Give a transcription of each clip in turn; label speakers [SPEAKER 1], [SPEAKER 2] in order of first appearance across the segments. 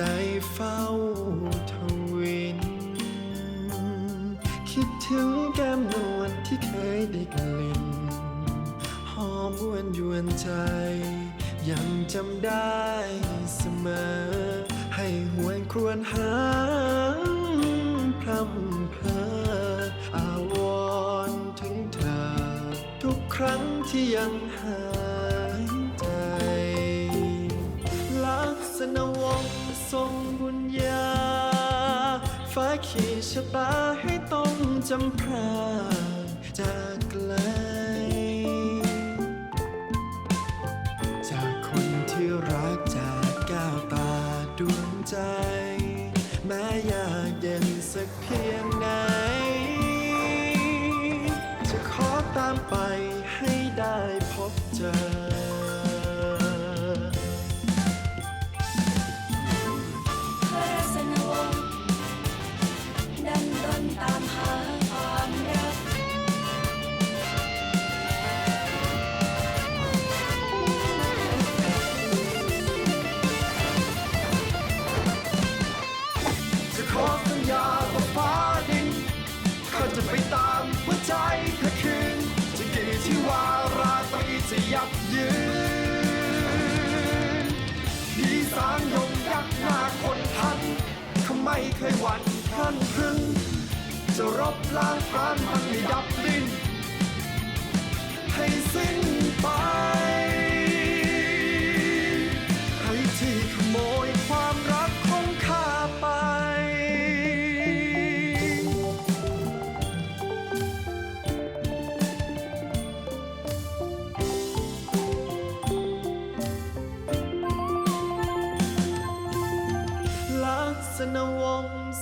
[SPEAKER 1] ใจเฝ้าทวิน คิดถึงแก้มนวลที่เคยได้กลิ่น หอมหวนยวนใจ ยังจำได้เสมอ ให้หวนครวญหาพรำเพออาวรถึงเธอ ทุกครั้งที่ยังหา ฟ้าขีดชะตาให้ต้องจำพรา ไม่เคยห
[SPEAKER 2] วั่น
[SPEAKER 1] ขั้นพรึงจะรบล้างพรานมันให้ดับดิ้นให้สิ้นไป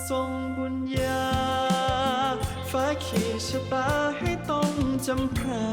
[SPEAKER 1] ทรงบุญญา ฟ้าขีชะตาให้ต้องจำพรา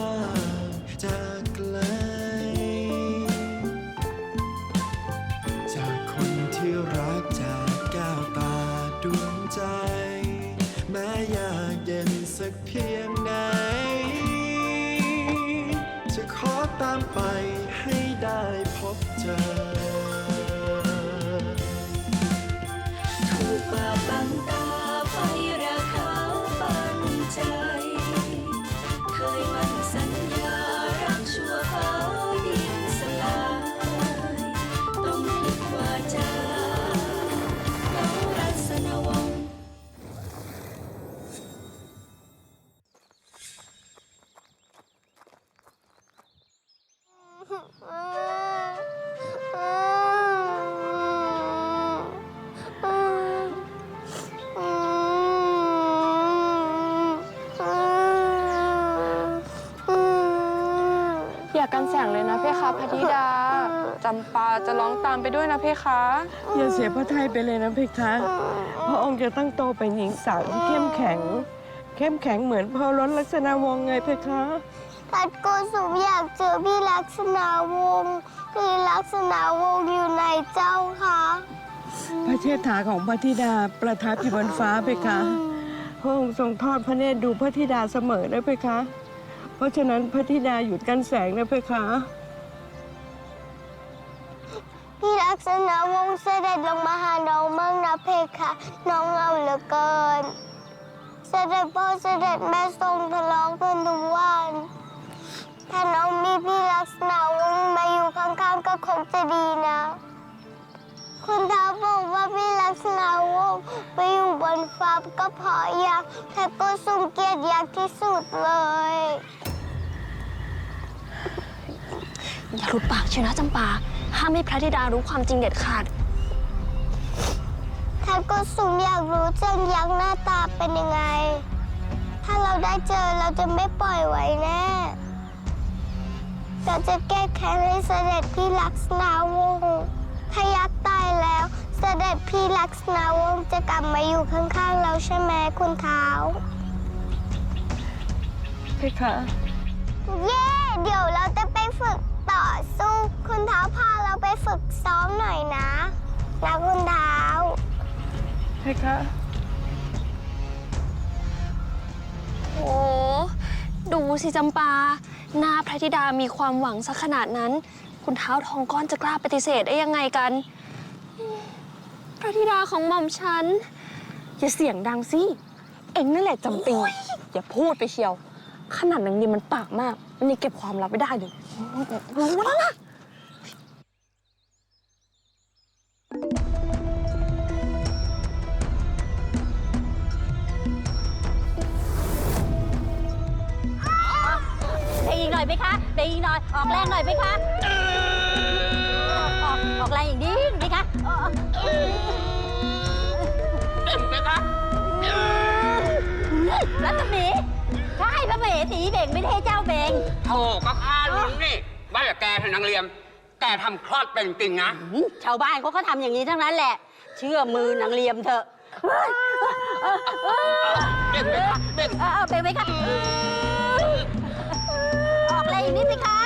[SPEAKER 1] กันแสงเล
[SPEAKER 2] ยนะ
[SPEAKER 3] เพคะพระธิดาจำปาจะร้องตามไปด้วยนะเพคะ
[SPEAKER 4] อย่าเสียพระทัยไปเลยนะเพคะพระองค์จะตั้งโตเป็นหญิงสาวที่เข้มแข็ง เข้มแข็งเหมือนพอรถลักษณะวงศ์ไงเพคะ
[SPEAKER 5] พัดโกสุมอยากเจอพี่ลักษณะวงศ์พี่ลักษณะวงศ์อยู่ไหนเจ้าคะ
[SPEAKER 4] พระเชษฐาของพระธิดาประทับอยู่บนฟ้าเพคะพระองค์ทรงทอดพระเนตรดูพระธิดาเสมอนะเพคะ เพราะฉะนั้นพระธิดาหยุดกันแสงนะเพคะ
[SPEAKER 5] พี่ลักษณะวงศ์เสด็จลงมาหาน้องมั่งนะเพคะน้องเอาเหลือเกิน เสด็จพ่อเสด็จแม่ทรงทะเลาะกันทุกวัน ถ้าน้องมีพี่ลักษณะวงศ์มาอยู่ข้างๆก็คงจะดีนะ คุณท้าบอกว่าพี่ลักษณะวงศ์ไปอยู่บนฟ้าก็เพราะยักแต่ก็ทรงเกียดยักษ์ที่สุดเลย
[SPEAKER 6] อย่าหลุดปากเชียวนะจำปา ห้ามให้พระธิดารู้ความจริงเด็ดขาด
[SPEAKER 5] ท่านก็สูงอยากรู้จังยักษ์หน้าตาเป็นยังไง ถ้าเราได้เจอเราจะไม่ปล่อยไว้แน่ เราจะแก้แค้นให้เสด็จพี่ลักษณะวงศ์ถ้ายักษ์ตายแล้ว เสด็จพี่ลักษณะวงศ์จะกลับมาอยู่ข้างๆ เราใช่ไหมคุณเท้า
[SPEAKER 4] เพคะ
[SPEAKER 5] เย้เดี๋ยวเราจะไปฝึก ต่อสู้คุณเท้าพาเราไปฝึกซ้อมหน่อยนะนะคุณเท้า
[SPEAKER 4] เพคะ
[SPEAKER 6] โอ้ดูสิจำปา หน้าพระธิดามีความหวังสักขนาดนั้น
[SPEAKER 3] คุณเท้าทองก้อนจะกล้าปฏิเสธได้ยังไงกัน พระธิดาของหม่อมฉัน
[SPEAKER 4] อย่าเสียงดังสิ เอ็งนั่นแหละจำปีอย่าพูดไปเชียว ขนาดนางนี่มันปากมากมันนี่เก็บความลับไม่ได้เลย รู้แล้วนะ
[SPEAKER 7] เบรกอีกหน่อยไหมคะเบรกอีกหน่อย ออกแรงหน่อยไหมคะออกออกแรงอย่างนี้ไหมคะเบ่งไหมคะรัศมี ใช่พระมเหสีเบ่งไม่ได้ให้เจ้าเบ่ง
[SPEAKER 8] โธ่ก็ข้ารู้นี่ว่าแต่แกเถอะนางเลียม แกทำคลอดเป็นจริงนะ
[SPEAKER 7] หืมชาวบ้านเขาก็ทำอย่างนี้ทั้งนั้นแหละ เชื่อมือนางเลียมเถอะ
[SPEAKER 8] เบ่งไหมคะเบ่ง
[SPEAKER 7] เออเออเบ่งไหมคะออกแรงอีกนิดไหมคะ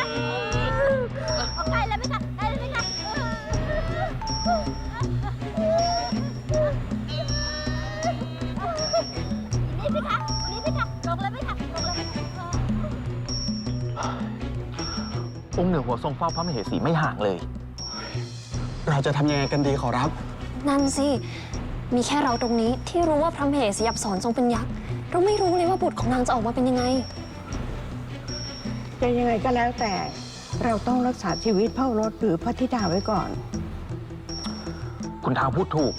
[SPEAKER 7] องค์เห
[SPEAKER 9] นือหัวทรงเฝ้าพระมเหสีไม่ห่างเลย
[SPEAKER 10] เราจะทำยังไงกันดีขอรับ
[SPEAKER 3] นั่นสิ มีแค่เราตรงนี้ที่รู้ว่าพระมเหสีอับสรทรงเป็นยักษ์ เราไม่รู้เลยว่าบุตรของนางจะออกมาเป็นยังไง
[SPEAKER 11] จะยังไงก็แล้วแต่เราต้องรักษาชีวิตพระโอรสหรือพระธิดาไว้ก่อน
[SPEAKER 9] คุณท้าวพูดถูก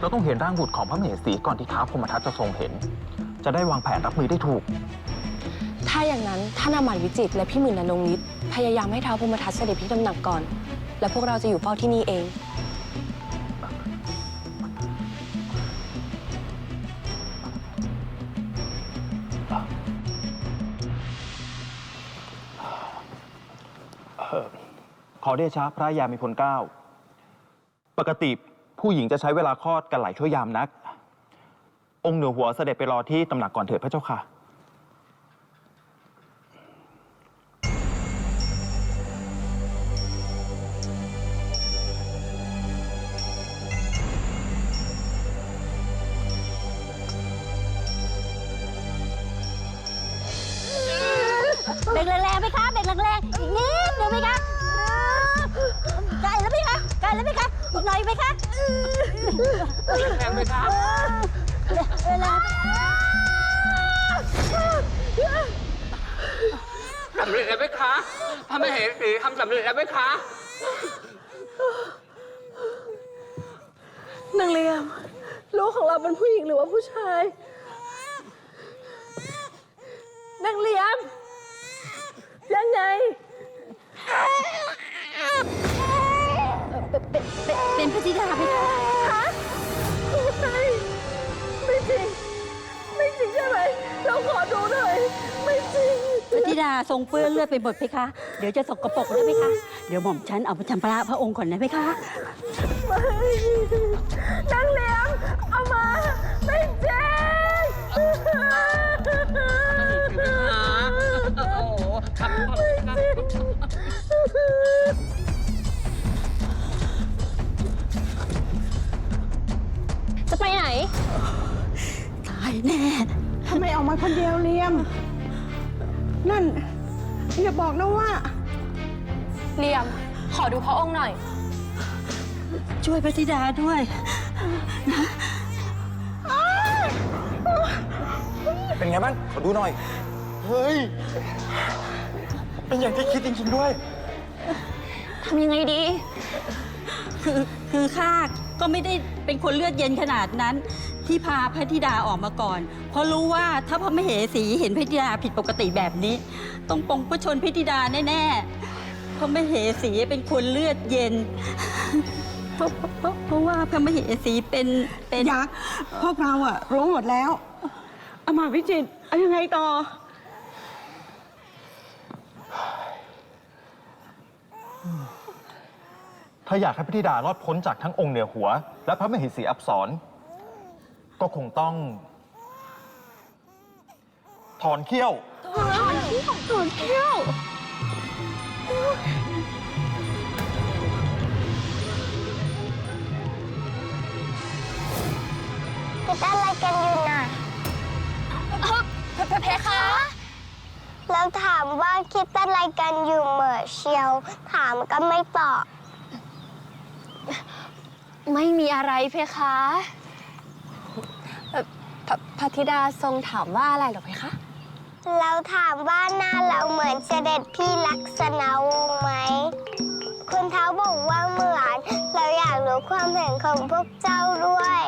[SPEAKER 9] เราต้องเห็นร่างบุตรของพระมเหสีก่อนที่ท้าวพรหมทัตจะทรงเห็น จะได้วางแผนรับมือได้ถูก
[SPEAKER 4] ถ้าอย่างนั้นท่านอมาตย์วิจิตรและพี่หมื่นอนงนิด พยายามให้ท้าวพรหมทัตเสด็จพี่ตำหนักก่อน และพวกเราจะอยู่เฝ้าที่นี่เอง
[SPEAKER 9] ขอเดชะพระยามีพลเกล้า ปกติผู้หญิงจะใช้เวลาคลอดกันหลายชั่วยามนัก องค์เหนือหัวเสด็จไปรอที่ตำหนักก่อนเถิดพระเจ้าค่ะ
[SPEAKER 7] แรงไหมคะเวลา
[SPEAKER 8] สำเร็จแล้วไหมคะพระมเหสีทำสำเร็จแล้วไหมคะ
[SPEAKER 4] นางเลียมลูกของเราเป็นผู้หญิงหรือว่าผู้ชายนางเลียมยังไง
[SPEAKER 7] เป็นพระธิดาไหมคะ
[SPEAKER 4] ไม่ไม่จริง ไม่จริงใช่ไหม เราขอดูหน่อย ไม่จริง
[SPEAKER 7] พระธิดาทรงเปื้อนเลือดไปหมดไหมคะ เดี๋ยวจะสกปรกแล้วไหมคะ เดี๋ยวหม่อมฉันเอาไปชำระพระองค์ก่อนนะไหมคะ
[SPEAKER 4] ไม่นางเลียมเอามา
[SPEAKER 7] แน่
[SPEAKER 11] ทำไมออกมาคนเดียวเลียม นั่นอย่าบอกนะว่า
[SPEAKER 4] เลียม ขอดูพระองค์หน่อย
[SPEAKER 7] ช่วยพระธิดาด้วย
[SPEAKER 9] เป็นไงบ้างขอดูหน่อย
[SPEAKER 10] เฮ้ย เป็นอย่างที่คิดจริง ๆ ด้วย
[SPEAKER 3] ทำยังไงดี
[SPEAKER 7] คือ คือข้าก็ไม่ได้เป็นคนเลือดเย็นขนาดนั้น ที่พาพระธิดาออกมาก่อน เพราะรู้ว่าถ้าพระมเหสีเห็นพระธิดาผิดปกติแบบนี้ ต้องปองพระชนพระธิดาแน่ๆพระมเหสีเป็นคนเลือดเย็นเพราะเพราะเพราะเพราะว่าพระมเหสีเป็นเป็น
[SPEAKER 11] ยักษ์พวกเราอะรู้หมดแล้วเอามาตย์วิจิตรเอายังไงต่อ
[SPEAKER 9] ถ้าอยากให้พระธิดารอดพ้นจากทั้งองค์เหนือหัว และพระมเหสีอับสร ก็คงต้องถอนเขี้ยว
[SPEAKER 5] คิดอะไรกันอยู่น่ะ
[SPEAKER 3] เพคะ
[SPEAKER 5] แล้วถามว่าคิดอะไรกันอยู่เหม่อเชียว ถามก็ไม่ตอบ
[SPEAKER 3] ไม่มีอะไรเพคะเอ่อ พระพระธิดาทรงถามว่าอะไรเหรอเพคะ
[SPEAKER 5] เราถามว่าหน้าเราเหมือนเสด็จพี่ลักษณะวงศ์ไหม คุณเท้าบอกว่าเหมือน เราอยากรู้ความเห็นของพวกเจ้าด้วย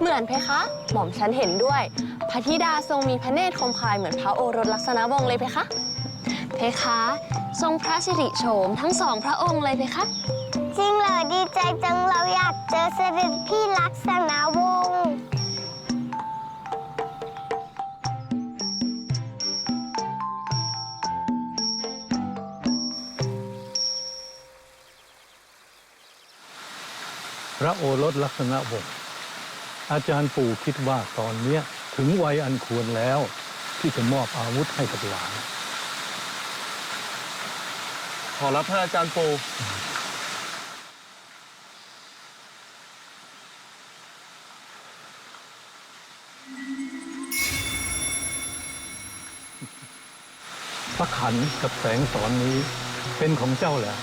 [SPEAKER 3] เหมือนเพคะ หม่อมฉันเห็นด้วยพระธิดาทรงมีพระเนตรคมคายเหมือนพระโอรสลักษณะวงศ์เลยเพคะ
[SPEAKER 6] เพคะ ทรงพระสิริโฉมทั้งสองพระองค์เลยเพคะ
[SPEAKER 5] จริงเหรอดีใจจังเราอยากเจอเสด็จพี่ลักษณะวงศ์
[SPEAKER 12] โอรสลักษณะวงศ์อาจารย์ปู่คิดว่าตอนเนี้ยถึงวัยอันควรแล้ว ที่จะมอบอาวุธให้กับหลาน
[SPEAKER 9] ขอรับท่านอาจารย์ปู
[SPEAKER 12] พระขันกับแสงสอนนี้เป็นของเจ้าแหละ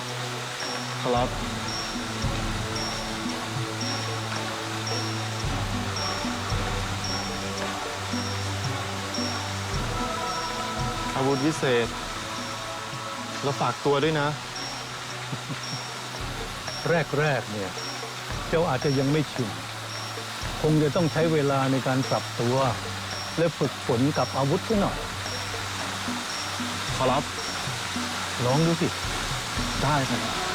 [SPEAKER 9] ครับ อาวุธวิเศษ แล้วฝากตัวด้วยนะ
[SPEAKER 12] แรก ๆ เนี่ย เจ้าอาจจะยังไม่ชิน คงจะต้องใช้เวลาในการปรับตัว และฝึกฝนกับอาวุธซะหน่อย
[SPEAKER 9] ขอรับ
[SPEAKER 12] ลองดูสิ
[SPEAKER 9] ได้ครับ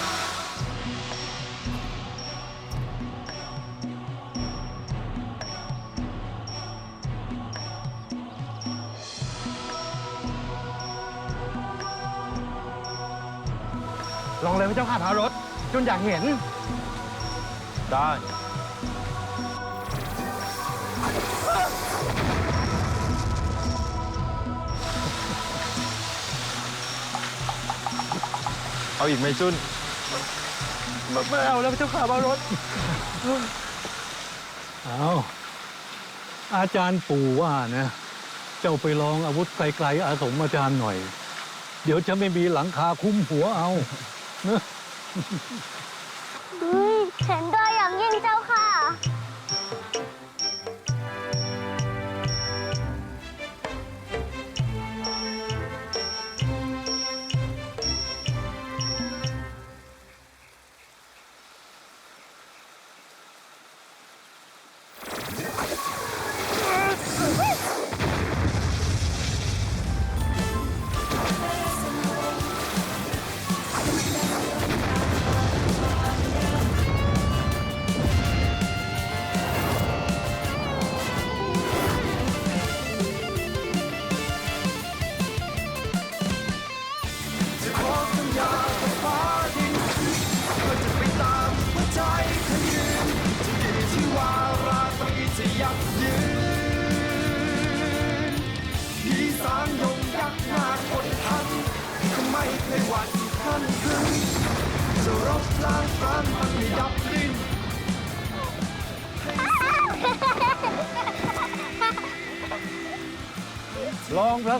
[SPEAKER 13] ลองเลยพระเจ้าข้าพารถจนอยากเห็น
[SPEAKER 9] ได้ เอาอีกไหมจุน
[SPEAKER 13] ไม่เอาแล้วพระเจ้าข้าพารถ
[SPEAKER 12] เอาอาจารย์ปู่ว่านะ เจ้าไปลองอาวุธไกลๆอาสมอาจารย์หน่อย เดี๋ยวจะไม่มีหลังคาคุ้มหัวเอาเนอะ
[SPEAKER 5] เฮ้ยเห็
[SPEAKER 12] นด้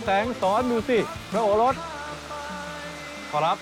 [SPEAKER 12] แสงสอนดูสิพระโอรส
[SPEAKER 9] ขอรับ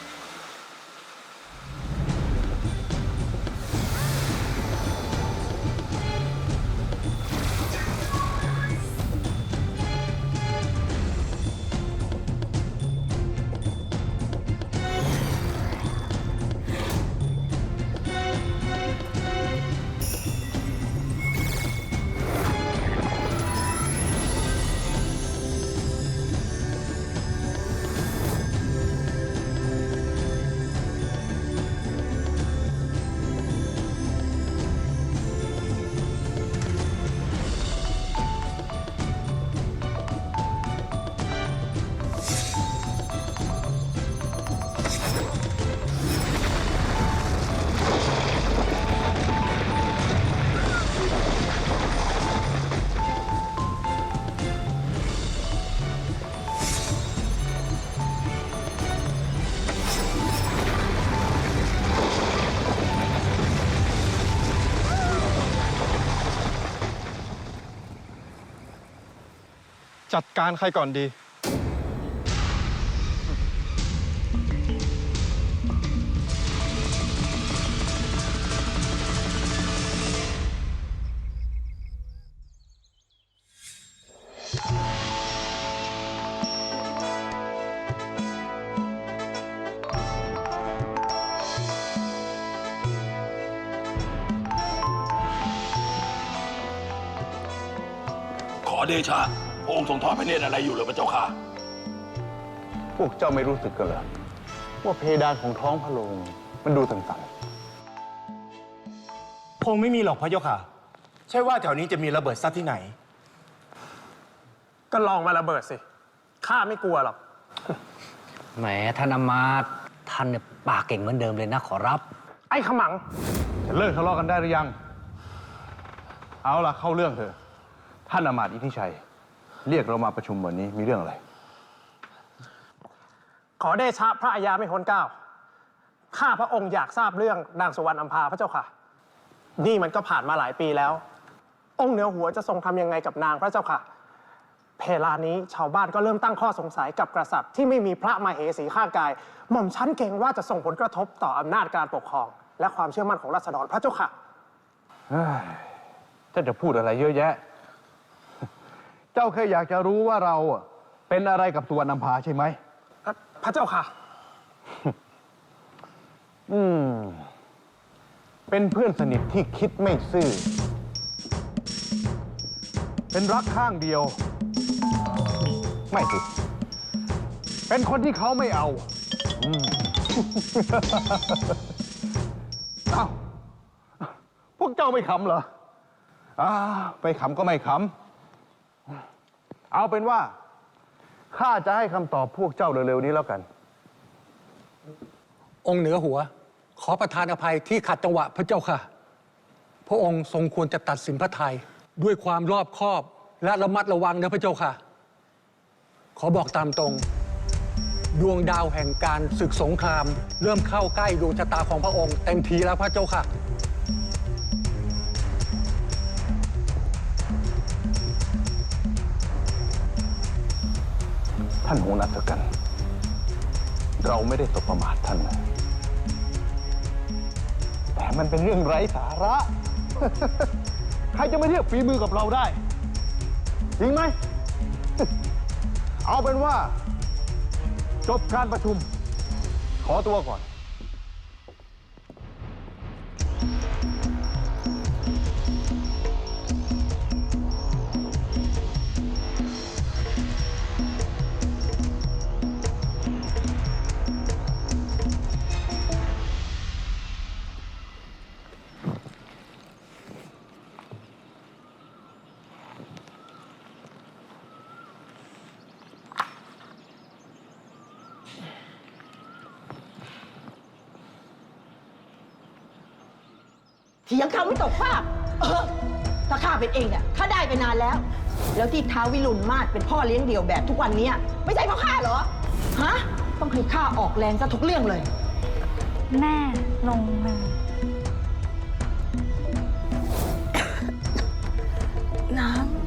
[SPEAKER 1] จัดการใครก่อนดี ขอ
[SPEAKER 14] เดชะ องค์ทรงทอดพระเนตรอะไรอยู่เหรือพระเจ้าค่ะ
[SPEAKER 15] พวกเจ้าไม่รู้สึกกันเหรอว่าเพดานของท้องพระโรงมันดูสั่น
[SPEAKER 16] คงไม่มีหรอกพระเจ้าค่ะ ใช่ว่าแถวนี้จะมีระเบิดซัดที่ไหน
[SPEAKER 17] ก็ลองมาระเบิดสิ ข้าไม่กลัวหรอก
[SPEAKER 18] แหมท่านอำมาตย์ท่านเนี่ยปากเก่งเหมือนเดิมเลยนะขอรับ
[SPEAKER 17] ไอ้ขมัง
[SPEAKER 15] ๆจะเลิกทะเลาะกันได้หรือยัง เอาล่ะเข้าเรื่องเถอะ ท่านอำมาตย์อิทธิชัย เรียกเรามาประชุมวันนี้มีเรื่องอะไร
[SPEAKER 17] ขอเดชะพระอัยาไม่พ้นเกล้า ข้าพระองค์อยากทราบเรื่องนางสุวรรณอัมพาพระเจ้าค่ะ นี่มันก็ผ่านมาหลายปีแล้ว องค์เหนือหัวจะทรงทำยังไงกับนางพระเจ้าค่ะ เพลานี้ชาวบ้านก็เริ่มตั้งข้อสงสัยกับกษัตริย์ที่ไม่มีพระมาเหสีข้างกาย หม่อมชั้นเกรงว่าจะส่งผลกระทบต่ออำนาจการปกครอง และความเชื่อมั่นของราษฎรพระเจ้าค่ะ
[SPEAKER 15] เฮ้ยเจ้าจะพูดอะไรเยอะแยะ เจ้าแค่อยากจะรู้ว่าเราอะเป็นอะไรกับสุวรรณัมพาใช่ไหม
[SPEAKER 17] พระเจ้าค่ะ
[SPEAKER 15] อืม เป็นเพื่อนสนิทที่คิดไม่ซื่อ เป็นรักข้างเดียว ไม่สิ เป็นคนที่เขาไม่เอาอืม เอ้า พวกเจ้าไม่ขำเหรอ อ่าไม่ขำก็ไม่ขำ เอาเป็นว่าข้าจะให้คำตอบพวกเจ้าเร็วๆนี้แล้วกัน
[SPEAKER 13] องค์เหนือหัว ขอประทานอภัยที่ขัดจังหวะพระเจ้าค่ะ พระองค์ทรงควรจะตัดสินพระทัยด้วยความรอบคอบและระมัดระวังนะพระเจ้าค่ะ ขอบอกตามตรง ดวงดาวแห่งการศึกสงคราม เริ่มเข้าใกล้ดวงชะตาของพระองค์เต็มทีแล้วพระเจ้าค่ะา
[SPEAKER 15] นโหนอัศกัน เราไม่ได้ตกประมาทท่านนะแต่มันเป็นเรื่องไร้สาระ ใครจะมาเทียบฝีมือกับเราได้ จริงไหม เอาเป็นว่า จบการประชุม ขอตัวก่อน
[SPEAKER 19] คำไม่ตกฟากเออถ้าข้าเป็นเองเนี่ยข้าได้ไปนานแล้ว แล้วที่ท้าววิรุณมาศเป็นพ่อเลี้ยงเดี่ยวแบบทุกวันเนี้ยไม่ใช่เพราะข้าเหรอฮะต้องให้ข้าออกแรงซะทุกเรื่องเลย
[SPEAKER 6] แม่ลงมือ น้ำ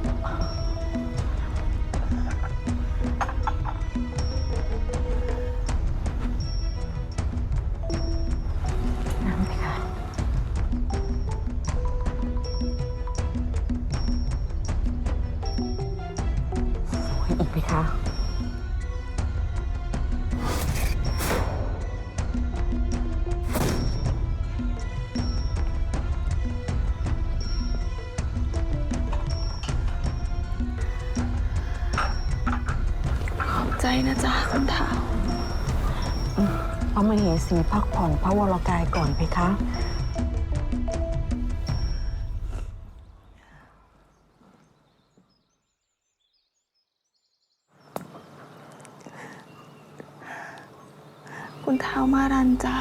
[SPEAKER 6] ใจนะจ๊ะคุณเท้า
[SPEAKER 10] พระมเหสีพักผ่อนพระวรกายก่อนเพคะ
[SPEAKER 6] คุณเท้ามารันจ้า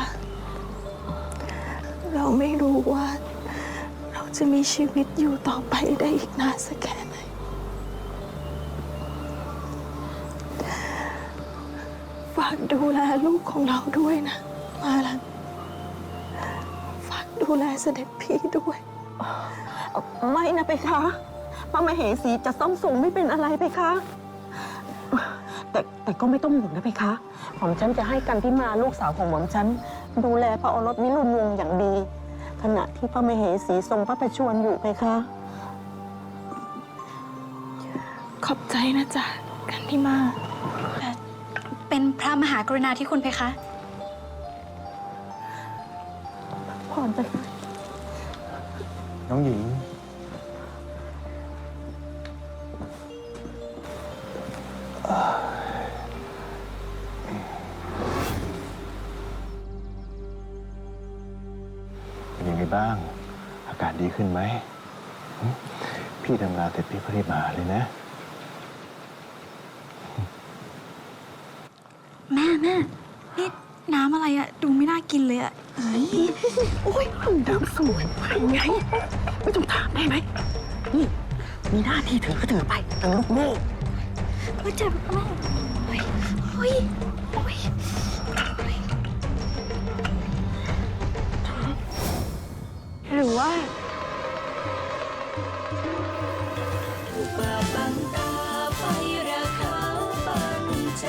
[SPEAKER 6] เราไม่รู้ว่า เราจะมีชีวิตอยู่ต่อไปได้อีกนานสักแค่ไหนากดูแลลูกของเราด้วยนะ มารันฝากดูแลเสด็จพี่ด้วย
[SPEAKER 10] ไม่นะเพคะพระมเหสีจะซ่อมสูงไม่เป็นอะไรเพคะ แต่แต่ก็ไม่ต้องห่วงนะเพคะหม่อมฉันจะให้กันที่มาลูกสาวของหม่อมฉันดูแลพระโอรสวิรุณวงศ์อย่างดี ขณะที่พระมเหสีทรงพระประชวรอยู่เพคะ
[SPEAKER 6] ขอบใจนะจ๊ะกันที่มา
[SPEAKER 20] เป็นพระมหากรุณาธิคุณเพคะ
[SPEAKER 10] ผ่อนไปค่ะ
[SPEAKER 15] น้องหญิง เป็นยังไง
[SPEAKER 21] บ้าง อาการดีขึ้นไหม พี่ทำงานเสร็จพี่ก็รีบมาเลยนะ
[SPEAKER 10] โอ้ยดำสวยไปไง ไม่ต้องถามได้ไหม นี่ มีหน้าที่ถือก็ถือไปเออโง่
[SPEAKER 22] โอ้เจ็บมากโอ้ยโอ้ยโอ้ย
[SPEAKER 23] หรือว่า
[SPEAKER 7] บังตาไฟราคาปันใจ